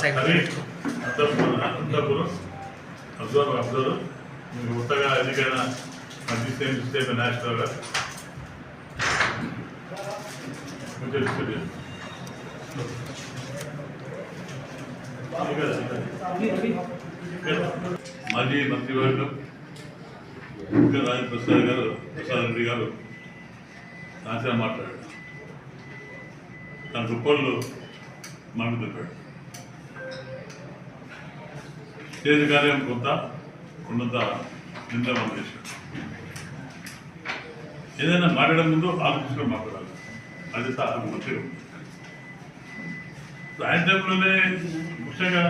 Anantapuram Anantapuram observe observe. మీకు కొత్తగా ఎన్నికైన సేమ్ స్టేట్ నేషనల్గా మాజీ మంత్రివర్గం ఇంకా రాజ ప్రసాద్ గారు ప్రసాద్ రెడ్డి గారు నాశనం మాట్లాడారు. తన దుప్పళ్ళు మాట చెప్పాడు స్టేజ్ కార్యం కొంత ఉన్నంత నింద మనం చేశాడు ఏదైనా మాట్లాడే ముందు ఆలోచించుకొని మాట్లాడాలి. అది సార్ మంచిగా ఉంది. ఆయన టైంలోనే ముఖ్యంగా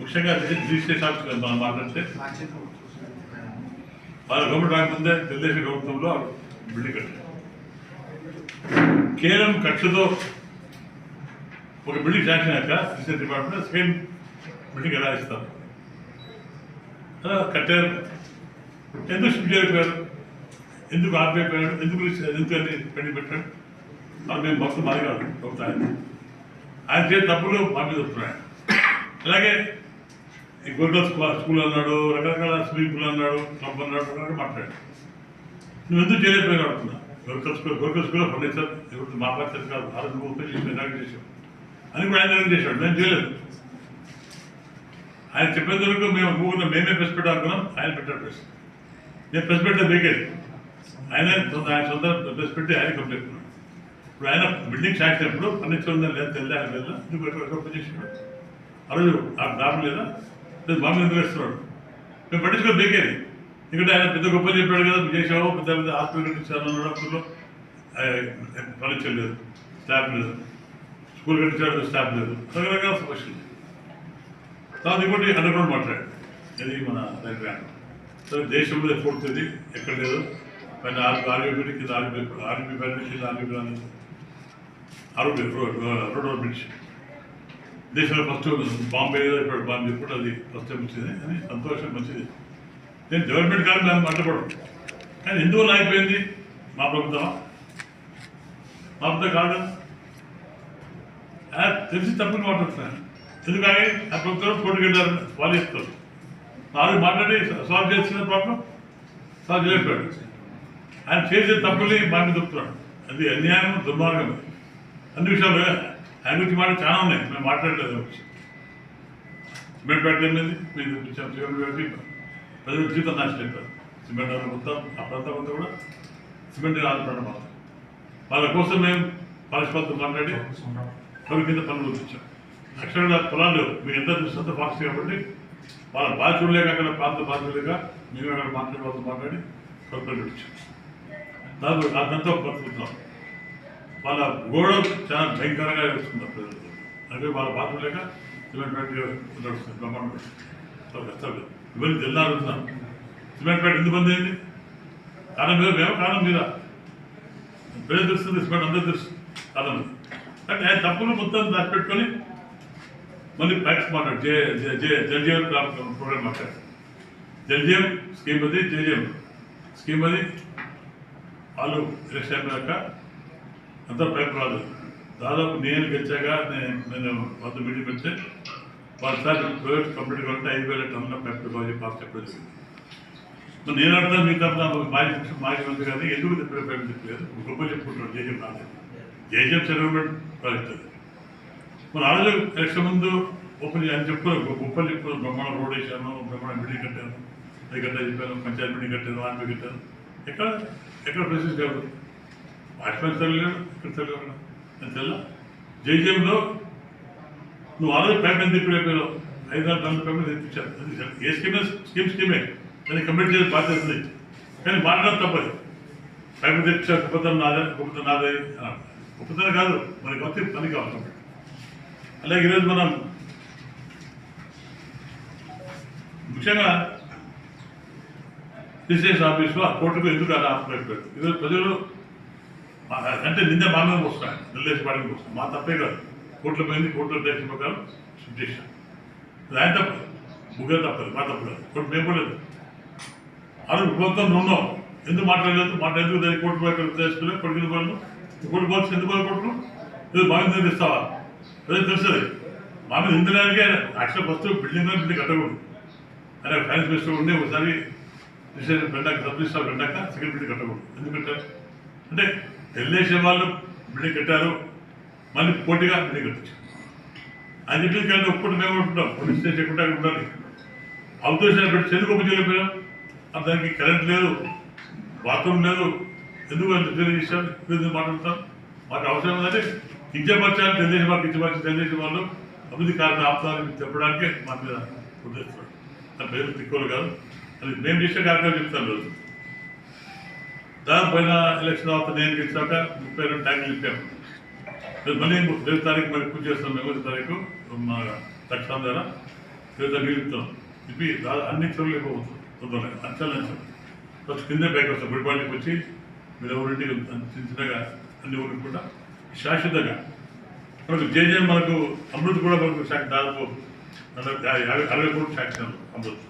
ముఖ్యంగా రిజిస్ట్రేషన్ ఆఫీస్ మనం మాట్లాడితే వాళ్ళ గవర్నమెంట్ రాకముందే తెలుగుదేశం ప్రభుత్వంలో బిల్డింగ్ కట్టారు. కేవలం ఖర్చుతో ఒక బిల్డింగ్ శాంక్షన్ అయ్యాక రిజిస్ట్రేషన్ డిపార్ట్మెంట్ సేమ్ బిల్డింగ్ ఎలా ఇస్తాం? అలా కట్టారు. ఎందుకు షిఫ్ట్ చేయకపోయారు ఎందుకు ఆపేపోయాడు ఎందుకు ఎందుకు అని పెండింగ్ పెట్టాడు అది మేము మొత్తం మాది కాదు ప్రభుత్వం ఆయన ఆయన చేసే తప్పులు మా మీద వస్తున్నాయి. అలాగే ఈ గోల్డెన్ స్కూల్ అన్నాడు రకరకాల స్విమ్మింగ్ పూల్ అన్నాడు క్లబ్ అన్నాడు రకరకాల మాట్లాడు నువ్వు ఎందుకు చేయలేకపోయినా అడుగుతున్నా గోల్కల్ స్కూల్ గోల్కల్ స్కూల్ ఫర్నిచర్ ఇప్పుడు మా పరిస్థితి కాదు ఆ రోజు ఓపెన్ చేసి చేసాం అని కూడా ఆయన చేశాడు? నేను చేయలేదు. ఆయన చెప్పేంత వరకు మేము మూగున్న మేమే ప్రెస్ పెట్టాలనుకున్నాం ఆయన పెట్టాడు ప్రెస్ నేను ప్రెస్ పెట్టే బేకేది ఆయన ఆయన సొంత ప్రెస్ పెట్టి ఆయన కంప్లైంట్ చేస్తున్నాడు ఇప్పుడు ఆయన బిల్డింగ్ శాంక్షన్ అప్పుడు ఫర్నిచర్ ఉందా లేదా తెల్ల ఆయన లేదా ఎందుకు ఎక్కడ ఓపెన్ చేసినాడు ఆ రోజు ఆ డాబు లేదా లేదు మా ఎందుకు వేస్తున్నాడు? మేము పట్టించుకొని బేకేది ఎందుకంటే ఆయన పెద్ద గొప్ప చెప్పాడు కదా నువ్వు చేసావు పెద్ద పెద్ద హాస్పిటల్ ఇచ్చాను అన్నప్పుడు ఫర్నిచర్ లేదు స్టాఫ్ లేదు స్కూల్ కట్టించాడు స్టాఫ్ లేదు. రకరకాల సమస్యలు. తర్వాత ఇంకోటి అండర్గ్రౌండ్ మాట్లాడు ఇది మన దగ్గర సో దేశంలో పూర్తిది ఎక్కడ లేదు. పైన ఆరు ఆర్బీ కింద ఆర్బీ ఆర్మీ పైన కింద ఆర్మీ ఆర్బీ ఆరోగ్య రోడ్ రోడ్ బ్రిడ్జ్ దేశంలో ఫస్ట్ బాంబే ఇప్పుడు బాంబే ఇప్పుడు అది ఫస్ట్ టైం వచ్చింది. అని సంతోషం మంచిది. నేను డెవలప్మెంట్ కానీ దాన్ని మాట్లాడడం కానీ ఎందువల్ల అయిపోయింది మా ప్రభుత్వం మా ప్రభుత్వం కాదు తెలిసి తప్పులు మాట్లాడుతున్నాను ఎందుకని? ఆ ప్రభుత్వం పోటీకెళ్ళారు వాళ్ళు చెప్తారు నాలుగు మాట్లాడి సాల్వ్ చేసిన ప్రాబ్లం సాల్వ్ చేయలేకపోయాడు. ఆయన చేసే తప్పుల్ని మాట చెప్తున్నాడు. అది అన్యాయం దుర్మార్గం. అన్ని విషయాలు ఆయన గురించి మాట చాలా ఉన్నాయి. మేము మాట్లాడలేదు సిమెంట్ పెట్టలేదు మీకు చూపించాం సిమెంట్ పెట్టి ప్రజలు జీవితం నాశనం చెప్పారు సిమెంట్ వాళ్ళు మొత్తం ఆ ప్రాంతం అంతా కూడా సిమెంట్ ఆధారపడడం మాత్రం వాళ్ళ కోసం మేము పరస్పరం మాట్లాడి కవి కింద పనులు చూపించాం లక్షణ పొలాలు మీరు ఎంత చూస్తుందో ఫాక్స్ కాబట్టి వాళ్ళ బాధ చూడలేక అక్కడ ప్రాంత బాధ మేము అక్కడ మాట్లాడి వాళ్ళతో మాట్లాడి కవితలు పెట్టించాం దాదాపు అదంతా బతుకుతున్నాం. వాళ్ళ గోడ చాలా భయంకరంగా వేస్తున్నారు ప్రజలు. అంటే వాళ్ళ బాధ లేక సిమెంట్ నడుస్తుంది బ్రహ్మాండం. చాలా కష్టాలు ఇవన్నీ సిమెంట్ ఫ్యాక్టరీ ఎందుకు బంద్ అయింది? కారణం మీద మేము? కారణం మీద. ప్రజలు తెలుస్తుంది సిమెంట్ అందరూ తెలుసు కారణం అంటే ఆయన తప్పులు మొత్తం దాచి పెట్టుకొని మళ్ళీ ఫ్యాక్ట్స్ మాట్లాడు జే జే- జే ప్రోగ్రామ్ మాట్లాడు జల్జీవం స్కీమ్ అది జేజీఎం స్కీమ్ అది. వాళ్ళు ఎలక్షన్ అయిపోయాక అంతా పేపర్ రాదు. దాదాపు నేను గెలిచాక నేను నేను వంద మీటింగ్ పెడితే వాళ్ళ సార్ ప్రైవేట్ కంపెనీ ఐదు వేల టన్నుల పేపర్ కావాలి పాస్ చెప్పడం నేను అర్థం మీ తరఫున మాజీ ముఖ్య- మాజీ మంత్రి కానీ ఎందుకు చెప్పే చెప్పలేదు? గొప్ప చెప్పుకుంటారు జేజీ రాలేదు. జేజీఎం సెలవుమెంట్ ప్రాజెక్ట్ అది మరి ఆ రోజు ఎలక్షన్ ముందు ఓపెన్ అని చెప్పుకోరు. గొప్పలు చెప్పుకోరు. బ్రహ్మాండ రోడ్ వేసాను బ్రహ్మాండ బిల్డింగ్ కట్టాను అది కట్టా చెప్పాను పంచాయతీ బిల్డింగ్ కట్టాను ఆర్మీ కట్టాను. ఎక్కడ ఎక్కడ ప్రెసిడెంట్ కాదు వాజ్పేయి తెలియదు ఇక్కడ తెలియదు నేను తెల్ల. జేజీఎంలో నువ్వు ఆ రోజు పేమెంట్ తిప్పిపోయావు ఐదు ఆరు టన్నుల పేమెంట్ తెప్పించాను అది ఏ స్కీమే? స్కీమ్ స్కీమే. దాన్ని కంప్లీట్ చేసి బాధ్యత ఉంది. కానీ మాట్లాడడం తప్పదు. పేమెంట్ తెప్పించాను గొప్పతనం నాదే గొప్పతనం నాదే అన్నాడు. గొప్పతనం కాదు మనకి వచ్చి పని కావాలి అలాగే ఈరోజు మనం ముఖ్యంగా రిజిస్ట్రేషన్ ఆఫీస్లో ఆ కోర్టుకు ఎందుకు అలా ఆపలేకపోయారు ఈరోజు ప్రజలు అంటే నింద మా మీద వస్తాయి నిల్లేసి పాడికి వస్తాయి మా తప్పే కాదు. కోర్టులో పోయింది కోర్టులో డైరెక్షన్ ప్రకారం షిఫ్ట్ చేశాం ఆయన తప్పదు ముగ్గురు తప్పదు మా తప్పు కాదు. కోర్టు మేము కూడా లేదు. అది ప్రభుత్వం ఉన్నాం ఎందుకు మాట్లాడలేదు? మాట్లాడేందుకు దాన్ని కోర్టు పోయి తెలుసుకునే కొడుకుని వాళ్ళు కోర్టు పోవచ్చు ఎందుకు పోయి కోర్టు ఇది బాగా ఇస్తావా అదే తెలుస్తుంది మా మీద ఇంధనానికి యాక్చువల్ ఫస్ట్ బిల్డింగ్ బిల్డింగ్ కట్టకూడదు. అదే ఫైనాన్స్ మినిస్టర్ ఉండే ఒకసారి రిజిస్ట్రేషన్ పెట్టాక సబ్ రిజిస్టర్ పెట్టాక సెకండ్ బిల్డింగ్ కట్టకూడదు. ఎందుకంటే అంటే తెలుగుదేశం వాళ్ళు బిల్డింగ్ కట్టారు మళ్ళీ పోటీగా బిల్డింగ్ కట్టచ్చు అని చెప్పి కానీ ఒక్కటి మేము ఉంటున్నాం పోలీస్ స్టేషన్ ఎక్కడ ఉండాలి అవతోషాలు పెట్టి చెందుకు ఉపయోగపోయాం దానికి కరెంట్ లేదు బాత్రూమ్ లేదు ఎందుకు అంత తెలియజేశారు ఎందుకు మాట్లాడతాం. మాకు అవసరం ఉందంటే కించపరచాలి తెలుగుదేశం వాళ్ళు కించపరిచి తెలుగుదేశం వాళ్ళు అభివృద్ధి కారణం ఆపుతారని చెప్పడానికే మా మీద ఉద్దేశిస్తాడు నా పేరు తిక్కులు కాదు. అది మేము చేసే కార్యక్రమం చెప్తాను రోజు. దానిపైన ఎలక్షన్ తర్వాత నేను గెలిచాక ముప్పై రెండు ట్యాంకులు ఇచ్చాము. రేపు మళ్ళీ రేపు తారీఖు మరి పూజ చేస్తాం మేము తారీఖు మా లక్షణం ద్వారా. రేపు నిలుపుతాం ఇస్తాం. ఇప్పి అన్ని చోట్ల అయిపోతుంది తొందరగా అంచాలి అంచాలి ఫస్ట్ కింద బ్యాక్ వస్తాం. గుడిపాటికి వచ్చి మీరు ఎవరింటికి చిన్న చిన్నగా అన్ని ఊరికి కూడా శాశ్వతంగా మనకు జేజే మనకు అమృత్ కూడా మనకు శాఖ దాదాపు నలభై- యాభై అరవై కోట్లు శాంక్షన్ అమృత్